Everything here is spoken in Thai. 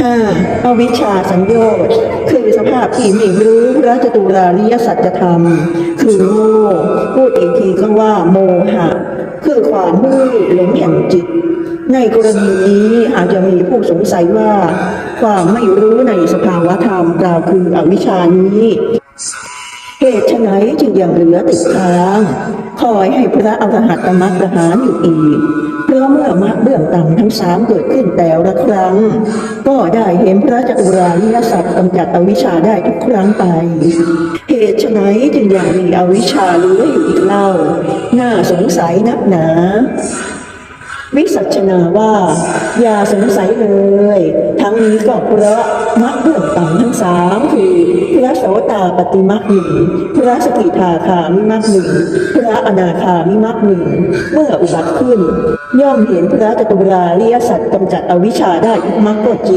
ห้าอวิชชาสัญโยชน์คือสภาพที่ไม่รู้ระจตุราริยสัจธรรม คือโง่พูดอีกทีก็ว่าโมหะ คือความมืดหลงแห่งจิต ในกรณีนี้อาจจะมีผู้สงสัยว่า ความไม่รู้ในสภาวะธรรมกล่าวคืออวิชชานี้เหตุไฉนจึงยังเหลือติดค้าง คอยให้พระอรหัตตมรรคปรหารอยู่อีก เพราะเมื่อมรรคเบื้องต่ำทั้งสามเกิดขึ้นแต่ละครั้ง ก็ได้เห็นพระจตุราริยสัจกำจัดอวิชชาได้ทุกครั้งไป เหตุไฉนจึงยังมีอวิชชาเหลืออยู่อีกเล่า น่าสงสัยนักหนาวิสัชนาว่า อย่าสงสัยเลย ทั้งนี้ก็เพราะมรรคเบื้องต่ำทั้งาปฏิมาหนึ่งพระสกิทาคามิมากหนึ่งพระอนาคามิมากหนึ่งเมื่ออุบัติขึ้น ย่อมเห็นพระจตุราริยสัจกำจัดอวิชชาได้มากมรรคก็จริง